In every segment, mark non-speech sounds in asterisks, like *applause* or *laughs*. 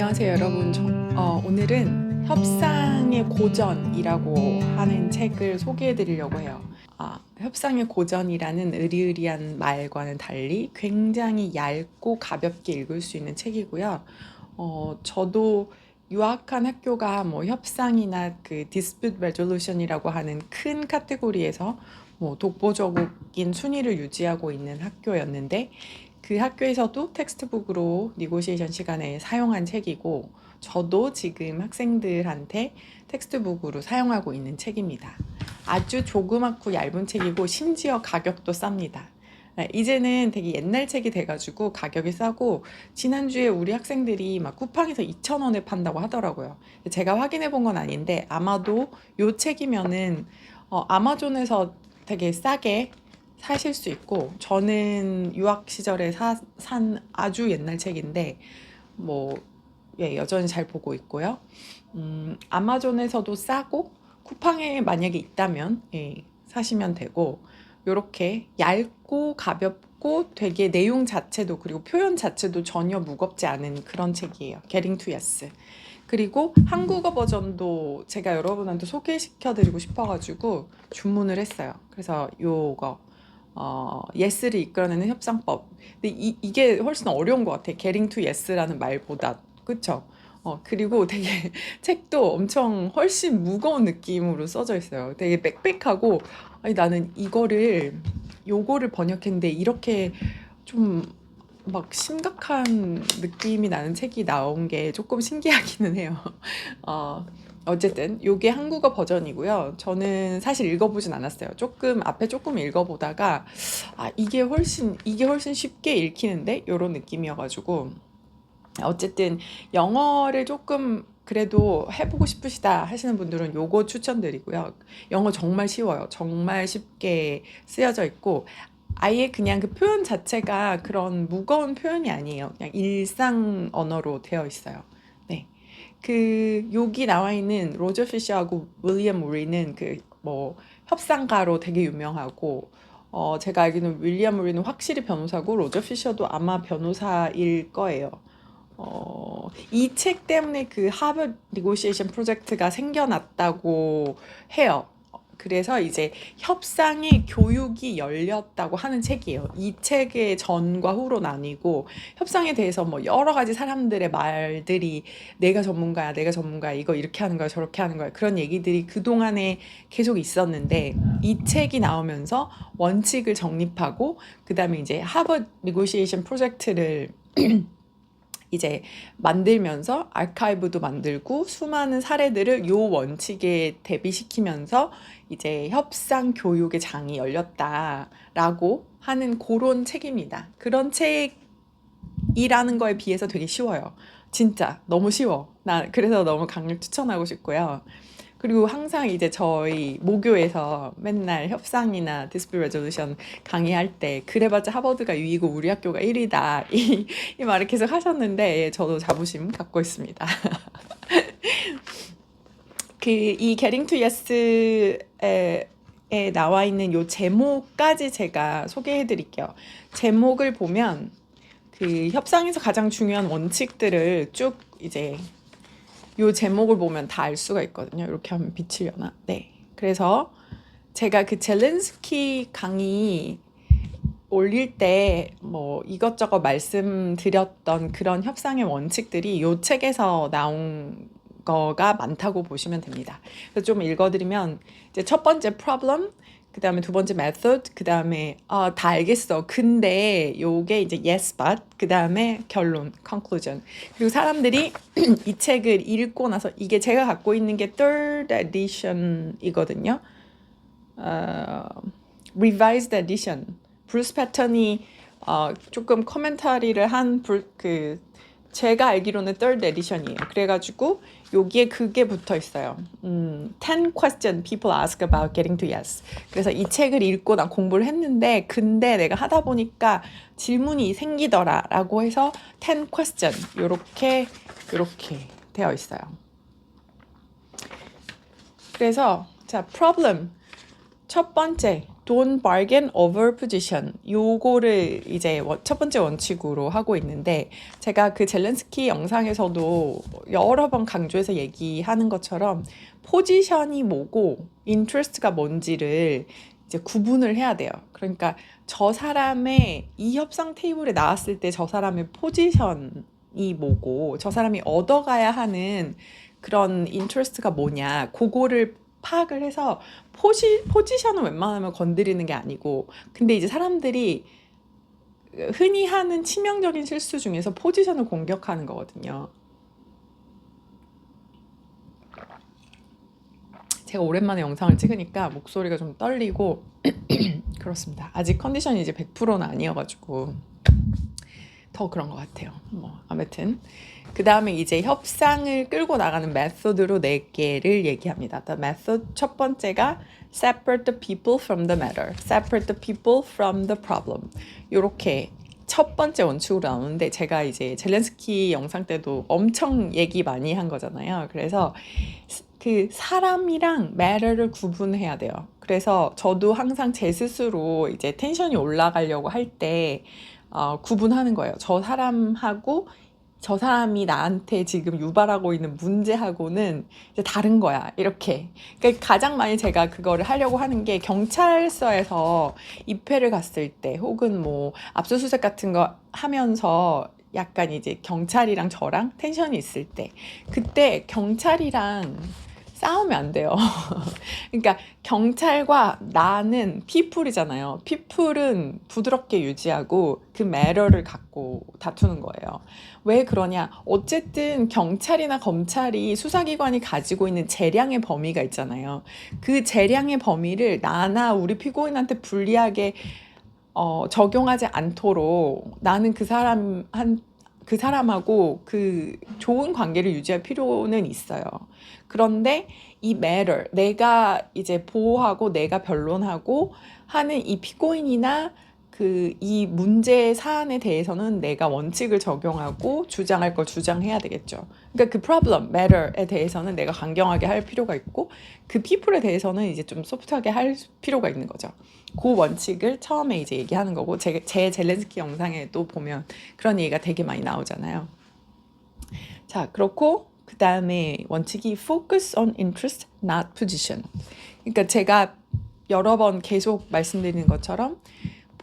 안녕하세요 여러분. 저, 어, 오늘은 협상의 고전이라고 하는 책을 소개해 드리려고 해요. 아, 협상의 고전이라는 으리으리한 말과는 달리 굉장히 얇고 가볍게 읽을 수 있는 책이고요. 어, 저도 유학한 학교가 뭐 협상이나 그 dispute resolution이라고 하는 큰 카테고리에서 뭐 독보적인 순위를 유지하고 있는 학교였는데 그 학교에서도 텍스트북으로 니고시에이션 시간에 사용한 책이고 저도 지금 학생들한테 텍스트북으로 사용하고 있는 책입니다. 아주 조그맣고 얇은 책이고 심지어 가격도 쌉니다. 네, 이제는 되게 옛날 책이 돼가지고 가격이 싸고 지난주에 우리 학생들이 막 쿠팡에서 2,000원에 판다고 하더라고요. 제가 확인해 본 건 아닌데 아마도 요 책이면은 어, 아마존에서 되게 싸게 사실 수 있고 저는 유학 시절에 사, 산 아주 옛날 책인데 뭐 예, 여전히 잘 보고 있고요. 음, 아마존에서도 싸고 쿠팡에 만약에 있다면 예, 사시면 되고 요렇게 얇고 가볍고 되게 내용 자체도 그리고 표현 자체도 전혀 무겁지 않은 그런 책이에요. Getting to Yes. 그리고 한국어 버전도 제가 여러분한테 소개시켜 드리고 싶어 가지고 주문을 했어요. 그래서 요거 어, 예스를 이끌어내는 협상법. 근데 이, 이게 훨씬 어려운 것 같아. getting to yes라는 말보다. 그쵸? 어, 그리고 되게 *laughs* 책도 엄청 훨씬 무거운 느낌으로 써져 있어요. 되게 빽빽하고, 아니, 나는 이거를, 요거를 번역했는데 이렇게 좀 막 심각한 느낌이 나는 책이 나온 게 조금 신기하기는 해요. *laughs* 어, 어쨌든 요게 한국어 버전이고요. 저는 사실 읽어보진 않았어요. 조금 앞에 조금 읽어보다가 아 이게 훨씬 이게 훨씬 쉽게 읽히는데 요런 느낌이어가지고 어쨌든 영어를 조금 그래도 해보고 싶으시다 하시는 분들은 요거 추천드리고요. 영어 정말 쉬워요. 정말 쉽게 쓰여져 있고 아예 그냥 그 표현 자체가 그런 무거운 표현이 아니에요. 그냥 일상 언어로 되어 있어요. 네. 그 여기 나와 있는 로저 피셔하고 윌리엄 우리는 그 뭐 협상가로 되게 유명하고 어 제가 알기로는 윌리엄 우리는 확실히 변호사고 로저 피셔도 아마 변호사일 거예요. 어, 이 책 때문에 그 하버드 니고시에이션 프로젝트가 생겨났다고 해요. 그래서 이제 협상의 교육이 열렸다고 하는 책이에요. 이 책의 전과 후로 나뉘고 협상에 대해서 뭐 여러 가지 사람들의 말들이 내가 전문가야, 내가 전문가야, 이거 이렇게 하는 거야, 저렇게 하는 거야. 그런 얘기들이 그동안에 계속 있었는데 이 책이 나오면서 원칙을 정립하고 그다음에 이제 하버드 니고시에이션 프로젝트를 *clears throat* 이제 만들면서 아카이브도 만들고 수많은 사례들을 요 원칙에 대비시키면서 이제 협상 교육의 장이 열렸다라고 하는 그런 책입니다. 그런 책이라는 거에 비해서 되게 쉬워요. 진짜 너무 쉬워. 나 그래서 너무 강력 추천하고 싶고요. 그리고 항상 이제 저희 모교에서 맨날 협상이나 디스플 레졸루션 강의할 때 그래봤자 하버드가 6위고 우리 학교가 1위다 *laughs* 이, 이 말을 계속 하셨는데 예, 저도 자부심 갖고 있습니다. *laughs* 그이 Getting to Yes에 에 나와 있는 요 제목까지 제가 소개해 드릴게요. 제목을 보면 그 협상에서 가장 중요한 원칙들을 쭉 이제 요 제목을 보면 다 알 수가 있거든요. 이렇게 하면 비치려나? 네. 그래서 제가 그 젤렌스키 강의 올릴 때 뭐 이것저것 말씀드렸던 그런 협상의 원칙들이 요 책에서 나온 거가 많다고 보시면 됩니다. 그래서 좀 읽어드리면 이제 첫 번째 problem, 그 다음에 두 번째 method, 그 다음에 어, 다 알겠어. 근데 요게 이제 yes but, 그 다음에 결론 conclusion. 그리고 사람들이 *clears throat* 이 책을 읽고 나서 이게 제가 갖고 있는 게 third edition이거든요. 어, revised edition. 브루스 패턴이 어, 조금 커멘터리를 한 그 제가 알기로는 third edition이에요. 그래가지고 여기에 그게 붙어 있어요. 음, 10 question people ask about getting to yes. 그래서 이 책을 읽고 난 공부를 했는데 근데 내가 하다 보니까 질문이 생기더라라고 해서 10 question 요렇게 요렇게 되어 있어요. 그래서 자 problem 첫 번째 don't bargain over position. 요거를 이제 원- 첫 번째 원칙으로 하고 있는데 제가 그 젤렌스키 영상에서도 여러 번 강조해서 얘기하는 것처럼 포지션이 뭐고 인트레스트가 뭔지를 이제 구분을 해야 돼요. 그러니까 저 사람의 이 협상 테이블에 나왔을 때 저 사람의 포지션이 뭐고 저 사람이 얻어가야 하는 그런 인트레스트가 뭐냐 그거를 파악을 해서 포지, 포지션은 웬만하면 건드리는 게 아니고 근데 이제 사람들이 흔히 하는 치명적인 실수 중에서 포지션을 공격하는 거거든요. 제가 오랜만에 영상을 찍으니까 목소리가 좀 떨리고 *clears throat* 그렇습니다. 아직 컨디션이 이제 100%는 아니어가지고 더 그런 것 같아요. 뭐 아무튼 그 다음에 이제 협상을 끌고 나가는 메소드로 네 개를 얘기합니다. The method 첫 번째가 separate the people from the matter, separate the people from the problem. 요렇게 첫 번째 원칙으로 나오는데 제가 이제 젤렌스키 영상 때도 엄청 얘기 많이 한 거잖아요. 그래서 그 사람이랑 matter를 구분해야 돼요. 그래서 저도 항상 제 스스로 이제 텐션이 올라가려고 할 때 어, 구분하는 거예요. 저 사람하고 저 사람이 나한테 지금 유발하고 있는 문제하고는 이제 다른 거야. 이렇게. 그러니까 가장 많이 제가 그거를 하려고 하는 게 경찰서에서 입회를 갔을 때 혹은 뭐 압수수색 같은 거 하면서 약간 이제 경찰이랑 저랑 텐션이 있을 때 그때 경찰이랑 싸우면 안 돼요. *laughs* 그러니까 경찰과 나는 피플이잖아요. 피플은 부드럽게 유지하고 그 매너를 갖고 다투는 거예요. 왜 그러냐? 어쨌든 경찰이나 검찰이 수사기관이 가지고 있는 재량의 범위가 있잖아요. 그 재량의 범위를 나나 우리 피고인한테 불리하게 어, 적용하지 않도록 나는 그 사람 한 그 사람하고 그 좋은 관계를 유지할 필요는 있어요. 그런데 이 matter, 내가 이제 보호하고 내가 변론하고 하는 이 피고인이나 그 이 문제 사안에 대해서는 내가 원칙을 적용하고 주장할 걸 주장해야 되겠죠. 그러니까 그 problem, matter에 대해서는 내가 강경하게 할 필요가 있고 그 people에 대해서는 이제 좀 소프트하게 할 필요가 있는 거죠. 그 원칙을 처음에 이제 얘기하는 거고 제, 제 젤렌스키 영상에도 보면 그런 얘기가 되게 많이 나오잖아요. 자, 그렇고 그 다음에 원칙이 focus on interest, not position. 그러니까 제가 여러 번 계속 말씀드리는 것처럼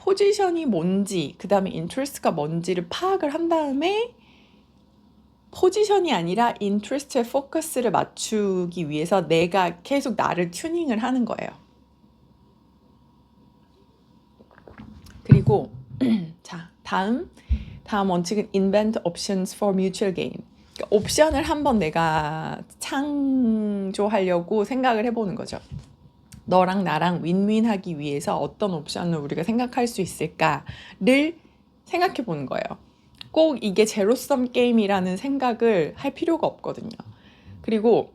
포지션이 뭔지, 그 다음에 인트레스트가 뭔지를 파악을 한 다음에 포지션이 아니라 인트레스트에 포커스를 맞추기 위해서 내가 계속 나를 튜닝을 하는 거예요. 그리고 *clears throat* 자 다음 다음 원칙은 invent options for mutual gain. 그러니까 옵션을 한번 내가 창조하려고 생각을 해보는 거죠. 너랑 나랑 윈윈하기 위해서 어떤 옵션을 우리가 생각할 수 있을까를 생각해 보는 거예요. 꼭 이게 제로섬 게임이라는 생각을 할 필요가 없거든요. 그리고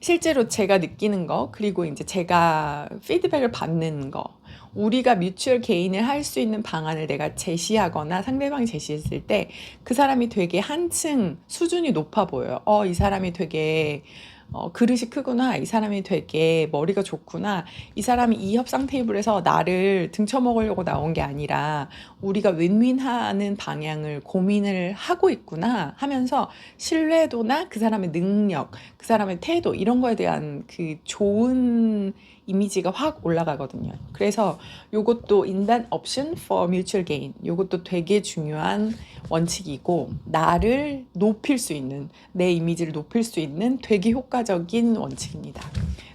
실제로 제가 느끼는 거, 그리고 이제 제가 피드백을 받는 거, 우리가 뮤추얼 개인을 할 수 있는 방안을 내가 제시하거나 상대방이 제시했을 때 그 사람이 되게 한층 수준이 높아 보여요. 어, 이 사람이 되게 어, 그릇이 크구나. 이 사람이 되게 머리가 좋구나. 이 사람이 이 협상 테이블에서 나를 등쳐먹으려고 나온 게 아니라 우리가 윈윈하는 방향을 고민을 하고 있구나 하면서 신뢰도나 그 사람의 능력, 그 사람의 태도 이런 거에 대한 그 좋은 이미지가 확 올라가거든요. 그래서 요것도 인단 option for mutual gain. 요것도 되게 중요한 원칙이고 나를 높일 수 있는 내 이미지를 높일 수 있는 되게 효과적인 원칙입니다.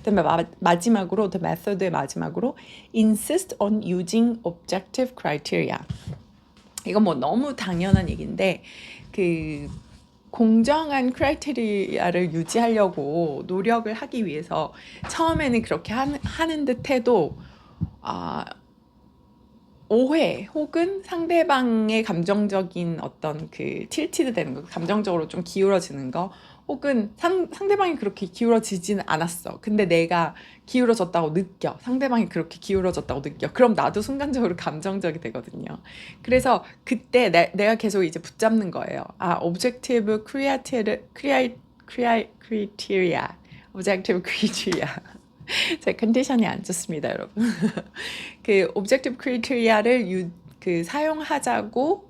그다음에 마, 마지막으로 the method의 마지막으로 insist on using objective criteria. 이건 뭐 너무 당연한 얘기인데 그 공정한 크라이테리아를 유지하려고 노력을 하기 위해서 처음에는 그렇게 하는, 듯 해도 아, 오해 혹은 상대방의 감정적인 어떤 그 틸티드 되는 거, 감정적으로 좀 기울어지는 거, 혹은 상, 상대방이 그렇게 기울어지지는 않았어. 근데 내가 기울어졌다고 느껴. 상대방이 그렇게 기울어졌다고 느껴. 그럼 나도 순간적으로 감정적이 되거든요. 그래서 그때 내, 내가 계속 이제 붙잡는 거예요. 아, objective criteria, criteria, objective criteria. *laughs* 제 컨디션이 안 좋습니다, 여러분. *laughs* 그 오브젝티브 크리테리아를 유, 그 사용하자고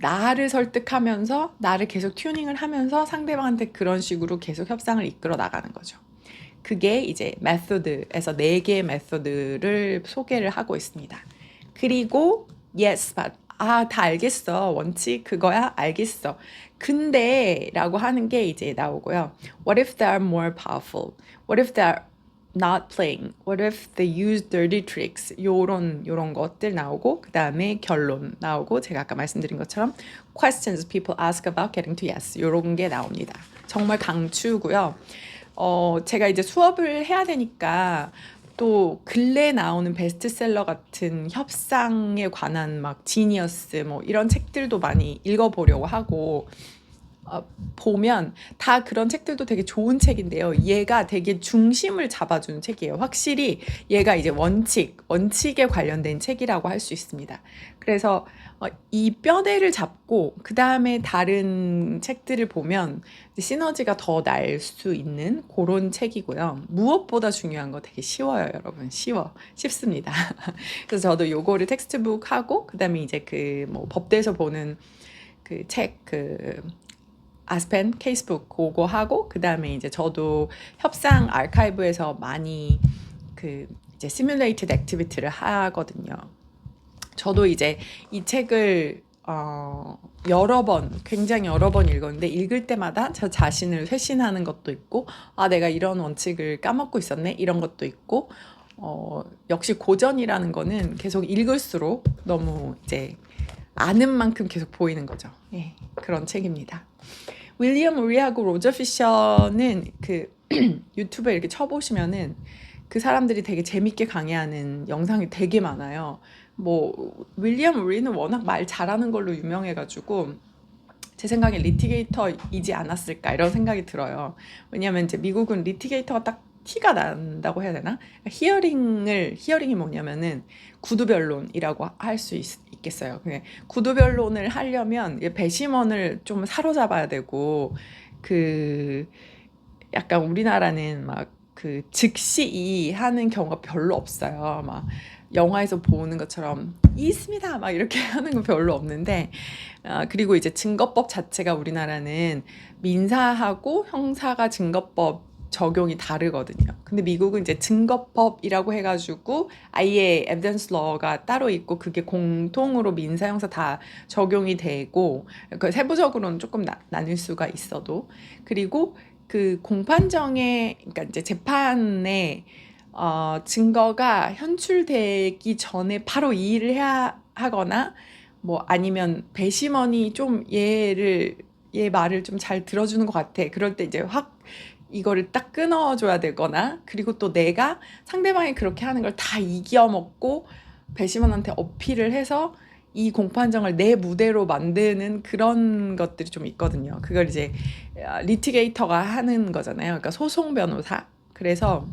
나를 설득하면서 나를 계속 튜닝을 하면서 상대방한테 그런 식으로 계속 협상을 이끌어 나가는 거죠. 그게 이제 메소드에서 네 개의 메소드를 소개를 하고 있습니다. 그리고 yes, but 아, 다 알겠어. 원칙 그거야? 알겠어. 근데 라고 하는 게 이제 나오고요. What if they are more powerful? What if they are not playing? What if they use dirty tricks? 요런 요런 것들 나오고 그다음에 결론 나오고 제가 아까 말씀드린 것처럼 questions people ask about getting to yes. 요런 게 나옵니다. 정말 강추고요. 어, 제가 이제 수업을 해야 되니까 또 근래 나오는 베스트셀러 같은 협상에 관한 막 지니어스 뭐 이런 책들도 많이 읽어보려고 하고 어, 보면 다 그런 책들도 되게 좋은 책인데요. 얘가 되게 중심을 잡아주는 책이에요. 확실히 얘가 이제 원칙, 원칙에 관련된 책이라고 할 수 있습니다. 그래서 어, 이 뼈대를 잡고 그 다음에 다른 책들을 보면 시너지가 더 날 수 있는 그런 책이고요. 무엇보다 중요한 거 되게 쉬워요, 여러분. 쉬워. 쉽습니다. *laughs* 그래서 저도 요거를 텍스트북 하고 그 다음에 이제 그 뭐 법대에서 보는 그 책, 그 아스펜 케이스북 그거 하고 그 다음에 이제 저도 협상 아카이브에서 많이 그 이제 시뮬레이티드 액티비티를 하거든요. 저도 이제 이 책을 어, 여러 번, 굉장히 여러 번 읽었는데, 읽을 때마다 저 자신을 회신하는 것도 있고, 아, 내가 이런 원칙을 까먹고 있었네? 이런 것도 있고, 어, 역시 고전이라는 거는 계속 읽을수록 너무 이제 아는 만큼 계속 보이는 거죠. 예, 그런 책입니다. 윌리엄 우리하고 로저 피셔는 그 *clears throat* 유튜브에 이렇게 쳐보시면은 그 사람들이 되게 재밌게 강의하는 영상이 되게 많아요. 뭐 윌리엄 우리는 워낙 말 잘하는 걸로 유명해가지고 제 생각에 리티게이터이지 않았을까 이런 생각이 들어요. 왜냐하면 이제 미국은 리티게이터가 딱 티가 난다고 해야 되나? 히어링을 히어링이 뭐냐면은 구두변론이라고 할 수 있겠어요. 구두변론을 하려면 배심원을 좀 사로잡아야 되고 그 약간 우리나라는 막 그 즉시 이 하는 경우가 별로 없어요. 막 영화에서 보는 것처럼 있습니다 막 이렇게 *laughs* 하는 거 별로 없는데 아, 그리고 이제 증거법 자체가 우리나라는 민사하고 형사가 증거법 적용이 다르거든요. 근데 미국은 이제 증거법이라고 해가지고 아예 에비던스 러가 따로 있고 그게 공통으로 민사 형사 다 적용이 되고 그 세부적으로는 조금 나, 나뉠 수가 있어도 그리고 그 공판정에 그러니까 이제 재판에 어, 증거가 현출되기 전에 바로 이 일을 해야 하거나 뭐 아니면 배심원이 좀 얘를 얘 말을 좀 잘 들어주는 것 같아. 그럴 때 이제 확 이거를 딱 끊어줘야 되거나 그리고 또 내가 상대방이 그렇게 하는 걸 다 이겨먹고 배심원한테 어필을 해서 이 공판정을 내 무대로 만드는 그런 것들이 좀 있거든요. 그걸 이제 리티게이터가 하는 거잖아요. 그러니까 소송 변호사. 그래서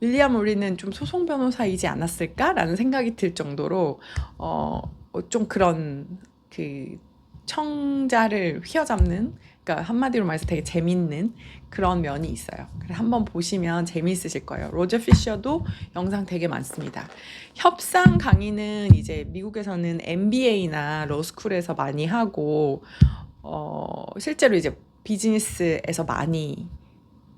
윌리엄 우리는 좀 소송 변호사이지 않았을까라는 생각이 들 정도로 어 좀 그런 그 청자를 휘어잡는 그러니까 한마디로 말해서 되게 재밌는 그런 면이 있어요. 한번 보시면 재미있으실 거예요. 로저 피셔도 영상 되게 많습니다. 협상 강의는 이제 미국에서는 MBA나 로스쿨에서 많이 하고 어 실제로 이제 비즈니스에서 많이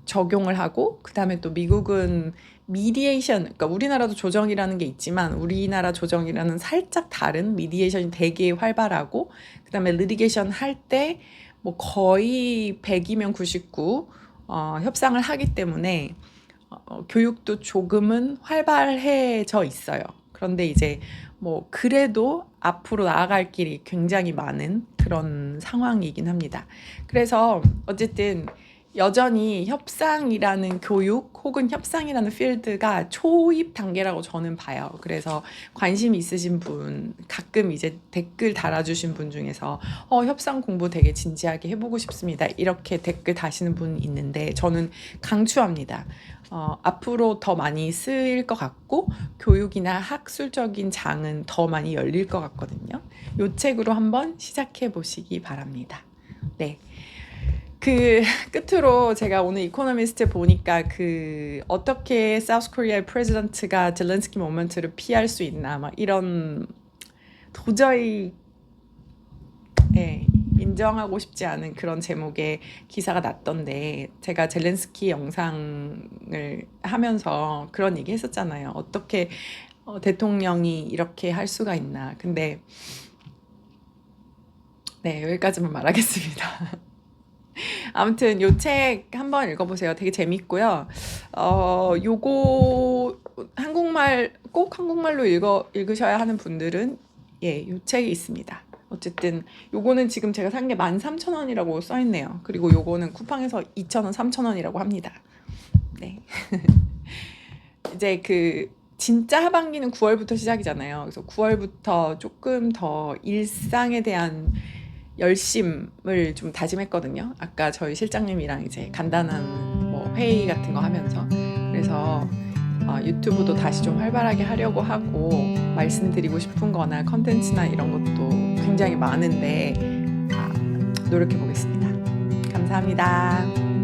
적용을 하고 그다음에 또 미국은 미디에이션 그러니까 우리나라도 조정이라는 게 있지만 우리나라 조정이라는 살짝 다른 미디에이션이 되게 활발하고 그다음에 리디게이션 할때 뭐 거의 100이면 99 어, 협상을 하기 때문에 어, 교육도 조금은 활발해져 있어요. 그런데 이제 뭐 그래도 앞으로 나아갈 길이 굉장히 많은 그런 상황이긴 합니다. 그래서 어쨌든 여전히 협상이라는 교육 혹은 협상이라는 필드가 초입 단계라고 저는 봐요. 그래서 관심 있으신 분 가끔 이제 댓글 달아주신 분 중에서 어, 협상 공부 되게 진지하게 해보고 싶습니다. 이렇게 댓글 다시는 분 있는데 저는 강추합니다. 어, 앞으로 더 많이 쓰일 것 같고 교육이나 학술적인 장은 더 많이 열릴 것 같거든요. 이 책으로 한번 시작해 보시기 바랍니다. 네. 그 *laughs* 끝으로 제가 오늘 이코노미스트 보니까 그 어떻게 사우스 코리아의 프레지던트가 젤렌스키 모먼트를 피할 수 있나 막 이런 도저히 예, 인정하고 싶지 않은 그런 제목의 기사가 났던데 제가 젤렌스키 영상을 하면서 그런 얘기 했었잖아요. 어떻게 어, 대통령이 이렇게 할 수가 있나. 근데 네, 여기까지만 말하겠습니다. *laughs* *laughs* 아무튼 요 책 한번 읽어보세요. 되게 재밌고요. 어, 요거 한국말 꼭 한국말로 읽어 읽으셔야 하는 분들은 예, 요 책이 있습니다. 어쨌든 요거는 지금 제가 산 게 13,000원이라고 써 있네요. 그리고 요거는 쿠팡에서 2,000원, 3,000원이라고 합니다. 네. *laughs* 이제 그 진짜 하반기는 9월부터 시작이잖아요. 그래서 9월부터 조금 더 일상에 대한 열심을 좀 다짐했거든요. 아까 저희 실장님이랑 이제 간단한 뭐 회의 같은 거 하면서 그래서 어, 유튜브도 다시 좀 활발하게 하려고 하고 말씀드리고 싶은 거나 컨텐츠나 이런 것도 굉장히 많은데 아, 노력해 보겠습니다. 감사합니다.